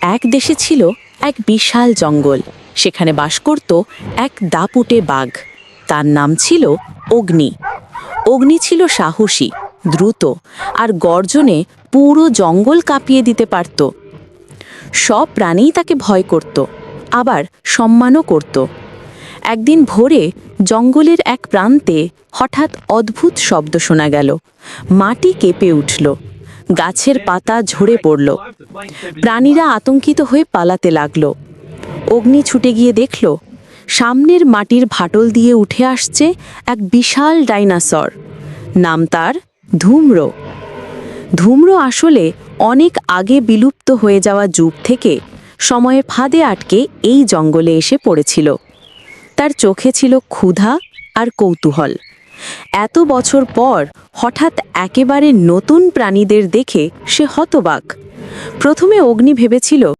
এক দেশে ছিল এক বিশাল জঙ্গল। সেখানে বাস করত এক দাপুটে বাঘ। তার নাম ছিল অগ্নি। অগ্নি ছিল সাহসী, দ্রুত আর গর্জনে পুরো জঙ্গল কাঁপিয়ে দিতে পারত। সব প্রাণীই তাকে ভয় করত, আবার সম্মানও করত। একদিন ভোরে জঙ্গলের এক প্রান্তে হঠাৎ অদ্ভুত শব্দ শোনা গেল। মাটি কেঁপে উঠল। গাছের পাতা ঝরে পড়ল। প্রাণীরা আতঙ্কিত হয়ে পালাতে লাগল। অগ্নি ছুটে গিয়ে দেখল, সামনের মাটির ভাটল দিয়ে উঠে আসছে এক বিশাল ডাইনাসর। নাম তার ধূম্র। ধূম্র আসলে অনেক আগে বিলুপ্ত হয়ে যাওয়া যুগ থেকে সময়ে ফাঁদে আটকে এই জঙ্গলে এসে পড়েছিল। তার চোখে ছিল ক্ষুধা আর কৌতূহল। এত বছর পর হঠাৎ একেবারে নতুন প্রাণীদের দেখে সে হতবাক। প্রথমে অগ্নি ভেবেছিল